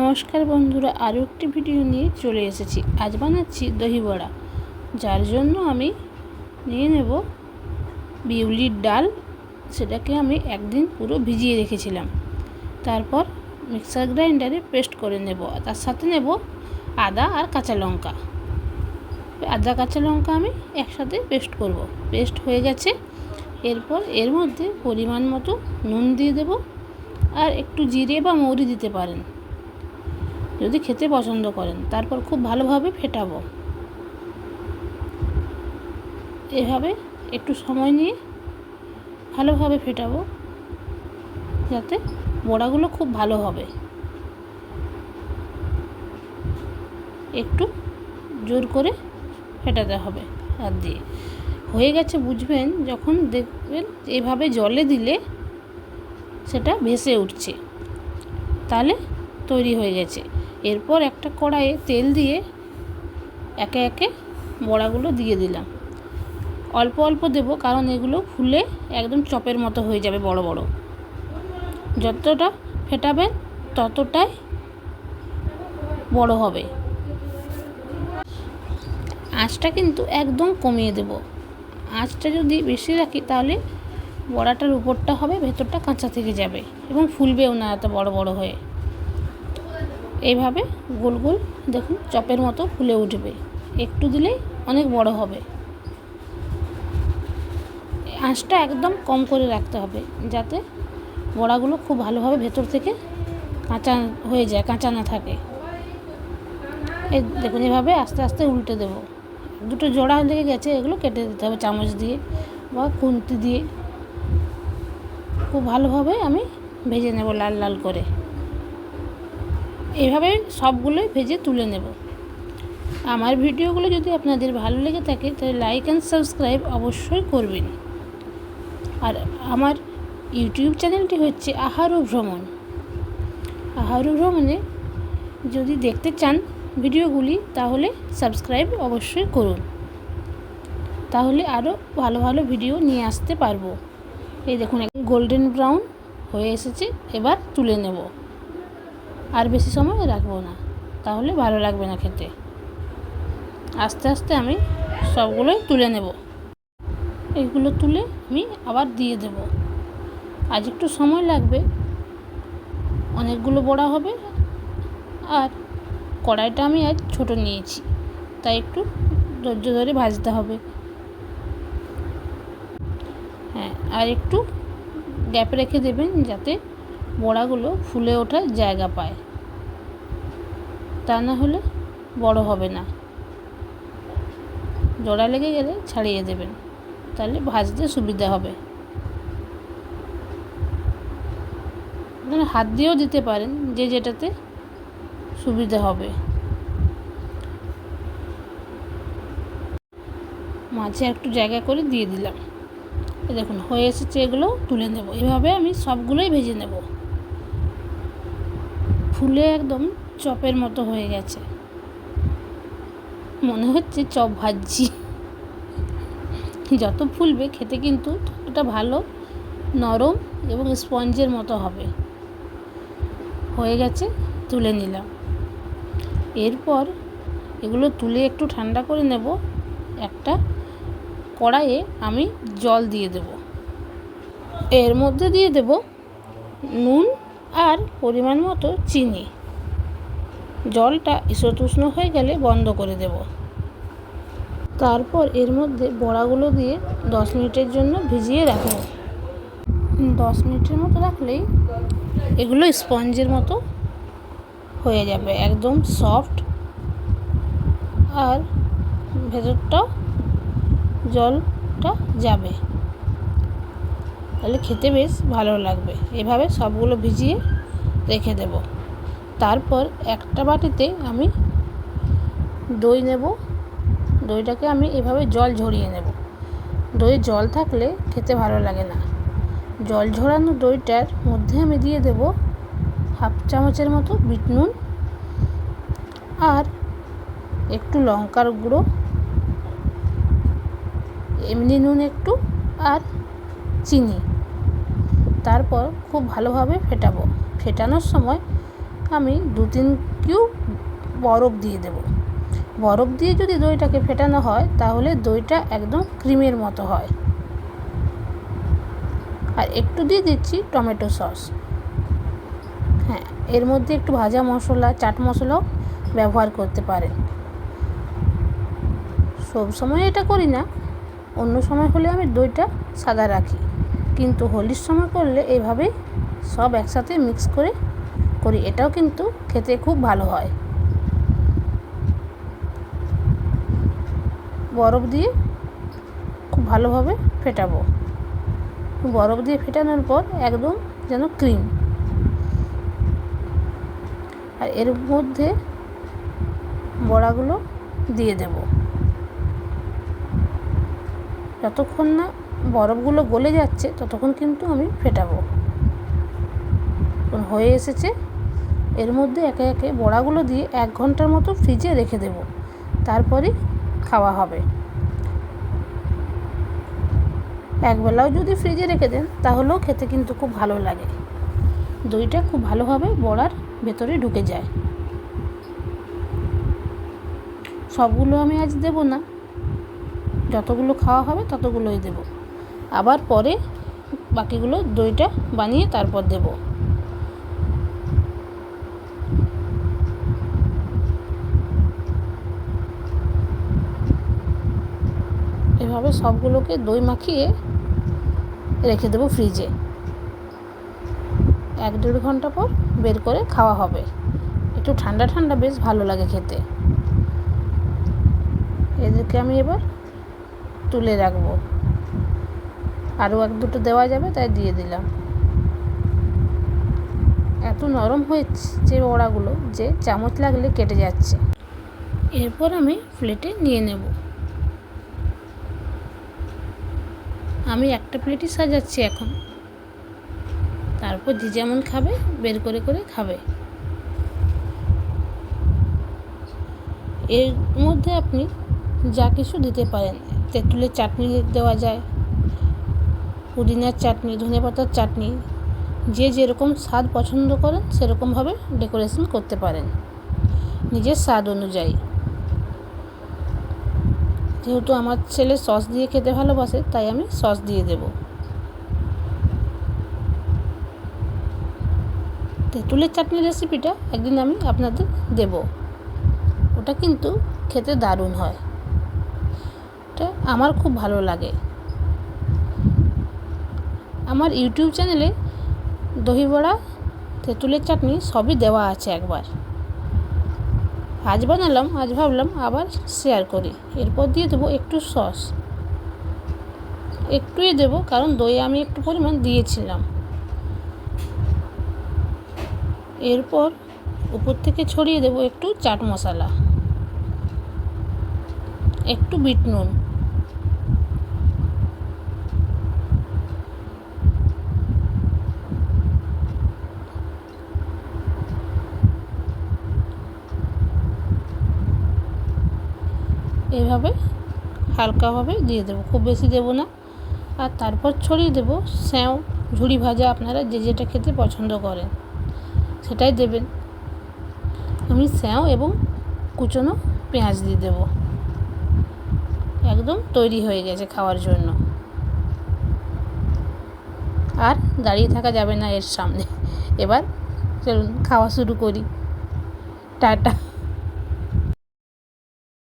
নমস্কার বন্ধুরা, আরও একটি ভিডিও নিয়ে চলে এসেছি। আজ বানাচ্ছি দহি বড়া। যার জন্য আমি নিয়ে নেব বিউলির ডাল। সেটাকে আমি একদিন পুরো ভিজিয়ে রেখেছিলাম। তারপর মিক্সার গ্রাইন্ডারে পেস্ট করে নেব। তার সাথে নেব আদা আর কাঁচা লঙ্কা। আদা, কাঁচা লঙ্কা আমি একসাথে পেস্ট করব। পেস্ট হয়ে গেছে। এরপর এর মধ্যে পরিমাণ মতো নুন দিয়ে দেব। আর একটু জিরে বা মৌরি দিতে পারেন। যদি খেতে পছন্দ করেন, তারপর খুব ভালোভাবে ফেটাবো। এভাবে একটু সময় নিয়ে ভালোভাবে ফেটাবো, যাতে বড়াগুলো খুব ভালো হবে। একটু জোর করে ফেটাতে হবে হাত দিয়ে। হয়ে গেছে বুঝবেন, যখন দেখবেন এভাবে জলে দিলে সেটা ভেসে উঠছে। তাহলে তৈরি হয়ে গেছে। এরপর একটা কড়াইয়ে তেল দিয়ে একে একে বড়াগুলো দিয়ে দিলাম। অল্প অল্প দেব কারণ এগুলো ফুলে একদম চপের মতো হয়ে যাবে বড় বড়। যতটা ফেটাবেন ততটাই বড় হবে। আঁচটা কিন্তু একদম কমিয়ে দেব। আঁচটা যদি বেশি রাখি তাহলে বড়াটার উপরটা হবে, ভেতরটা কাঁচা থেকে যাবে এবং ফুলবেও না এত বড় বড় হয়ে। এইভাবে গোল গোল দেখুন চপের মতো ফুলে উঠবে। একটু দিলেই অনেক বড় হবে। আঁচটা একদম কম করে রাখতে হবে যাতে বড়াগুলো খুব ভালোভাবে ভেতর থেকে কাঁচা হয়ে যায়, কাঁচা না থাকে। এই দেখুন, এভাবে আস্তে আস্তে উল্টে দেবো। দুটো জোড়া লেগে গেছে, এগুলো কেটে দিতে হবে চামচ দিয়ে বা খুন্তি দিয়ে। খুব ভালোভাবে আমি ভেজে নেব লাল লাল করে। এভাবে সবগুলোই ভেজে তুলে নেব। আমার ভিডিওগুলো যদি আপনাদের ভালো লেগে থাকে, তাহলে লাইক অ্যান্ড সাবস্ক্রাইব অবশ্যই করবেন। আর আমার ইউটিউব চ্যানেলটি হচ্ছে আহারু ভ্রমণ। আহারু ভ্রমণে যদি দেখতে চান ভিডিওগুলি, তাহলে সাবস্ক্রাইব অবশ্যই করুন। তাহলে আরও ভালো ভালো ভিডিও নিয়ে আসতে পারব। এই দেখুন গোল্ডেন ব্রাউন হয়ে এসেছে, এবার তুলে নেব। আর বেশি সময় রাখব না। তাহলে ভালো লাগবে না খেতে। আস্তে আস্তে আমি সবগুলোই তুলে নেব। এইগুলো তুলে আমি আবার দিয়ে দেব। আজ একটু সময় লাগবে। অনেকগুলো বড়া হবে আর কড়াইটা আমি আজ ছোট নিয়েছি, তাই একটু ধৈর্য ধরে ভাজতে হবে। হ্যাঁ আর একটু গ্যাপ রেখে দেবেন যাতে বড়াগুলো ফুলে ওঠার জায়গা পায়। তা না হলে বড় হবে না। জোড়া লেগে গেলে ছাড়িয়ে দেবেন, তাহলে ভাজতে সুবিধা হবে। হাত দিয়েও দিতে পারেন যে যেটাতে সুবিধা হবে। মাঝে একটু জায়গা করে দিয়ে দিলাম। দেখুন, হয়ে এসেছে এগুলো, তুলে নেব। এভাবে আমি সবগুলোই ভেজে নেব। ফুলে একদম চপের মতো হয়ে গেছে। মনে হচ্ছে চপ ভাজছি। যত ফুলবে খেতে কিন্তু ততটা ভালো, নরম এবং স্পঞ্জের মতো হবে। হয়ে গেছে, তুলে নিলাম। এরপর এগুলো তুলে একটু ঠান্ডা করে নেব। একটা কড়াইয়ে আমি জল দিয়ে দেব। এর মধ্যে দিয়ে দেব নুন আর পরিমাণ মতো চিনি। জলটা ইসতুষ্ণ হয়ে গেলে বন্ধ করে দেব। তারপর এর মধ্যে বড়াগুলো দিয়ে দশ মিনিটের জন্য ভিজিয়ে রাখব। দশ মিনিটের মতো রাখলেই এগুলো স্পঞ্জের মতো হয়ে যাবে, একদম সফট। আর ভেতরটাও জলটা যাবে। তাহলে খেতে বেশ ভালো লাগবে। এভাবে সবগুলো ভিজিয়ে রেখে দেব। তারপর একটা বাটিতে আমি দই নেব। দইটাকে আমি এভাবে জল ঝরিয়ে নেব। দই জল থাকলে খেতে ভালো লাগে না। জল ঝরানো দইটার মধ্যে আমি দিয়ে দেব হাফ চামচের মতো বিট নুন আর একটু লঙ্কার গুঁড়ো, এমনি নুন একটু আর চিনি। তারপর খুব ভালোভাবে ফেটাবো। ফেটানোর সময় আমি দু তিন কিউব বরফ দিয়ে দেব। বরফ দিয়ে যদি দইটাকে ফেটানো হয়, তাহলে দইটা একদম ক্রিমের মতো হয়। আর একটু দিয়ে দিচ্ছি টমেটো সস। হ্যাঁ এর মধ্যে একটু ভাজা মশলা, চাট মশলাও ব্যবহার করতে পারেন। সব সময় এটা করি না, অন্য সময় হলে আমি দইটা সাদা রাখি। কিন্তু হোলির সময় করলে এইভাবেই সব একসাথে মিক্স করে করি। এটাও কিন্তু খেতে খুব ভালো হয়। বরফ দিয়ে খুব ভালোভাবে ফেটাবো। বরফ দিয়ে ফেটানোর পর একদম যেন ক্রিম। আর এর মধ্যে বড়াগুলো দিয়ে দেব। যতক্ষণ না বরফগুলো গলে যাচ্ছে, ততক্ষণ কিন্তু আমি ফেটাবো। হয়ে এসেছে। এর মধ্যে একে একে বড়াগুলো দিয়ে এক ঘণ্টার মতো ফ্রিজে রেখে দেব। তারপরেই খাওয়া হবে। একবেলাও যদি ফ্রিজে রেখে দেন, তাহলেও খেতে কিন্তু খুব ভালো লাগে। দইটা খুব ভালোভাবে বড়ার ভেতরে ঢুকে যায়। সবগুলো আমি আজ দেব না। যতগুলো খাওয়া হবে, ততগুলোই দেব। আবার পরে বাকিগুলো দইটা বানিয়ে তারপর দেব। এভাবে সবগুলোকে দই মাখিয়ে রেখে দেবো ফ্রিজে। এক দেড় ঘণ্টা পর বের করে খাওয়া হবে। একটু ঠান্ডা ঠান্ডা বেশ ভালো লাগে খেতে। এদেরকে আমি এবার তুলে রাখব। আরও এক দুটো দেওয়া যাবে, তাই দিয়ে দিলাম। এত নরম হয়েছে ওড়াগুলো যে চামচ লাগলে কেটে যাচ্ছে। এরপর আমি প্লেটে নিয়ে নেব। আমি একটা প্লেটই সাজাচ্ছি এখন। তারপর যে যেমন খাবে, বের করে করে খাবে। এর মধ্যে আপনি যা কিছু দিতে পারেন। তেঁতুলের চাটনি দেওয়া যায়, পুদিনার চাটনি, ধনে পাতার চাটনি, যে যেরকম স্বাদ পছন্দ করেন, সেরকমভাবে ডেকোরেশন করতে পারেন। নিজের স্বাদ অনুযায়ী। যেহেতু আমার ছেলে সস দিয়ে খেতে ভালোবাসে, তাই আমি সস দিয়ে দেব। তেঁতুলের চাটনি রেসিপিটা একদিন আমি আপনাদের দেব। ওটা কিন্তু খেতে দারুণ হয়। এটা আমার খুব ভালো লাগে। আমার ইউটিউব চ্যানেলে দহিবড়া, তেঁতুলের চাটনি সবই দেওয়া আছে একবার। আজ বানালাম, আজ ভাবলাম আবার শেয়ার করি। এরপর দিয়ে দেবো একটু সস একটুই দেবো, কারণ দই আমি একটু পরিমাণ দিয়েছিলাম। এরপর উপর থেকে ছড়িয়ে দেবো একটু চাট মশলা। একটু বিট নুন। এভাবে হালকাভাবে দিয়ে দেবো। খুব বেশি দেবো না। আর তারপর ছড়িয়ে দেবো স্যাঁও ঝুড়ি ভাজা আপনারা যে যেটা খেতে পছন্দ করেন, সেটাই দেবেন। আমি স্যাঁও এবং কুচনো পেঁয়াজ দিয়ে দেবো। একদম তৈরি হয়ে গেছে খাওয়ার জন্য। আর দাঁড়িয়ে থাকা যাবে না এর সামনে। এবার চলুন, খাওয়া শুরু করি। টাটা।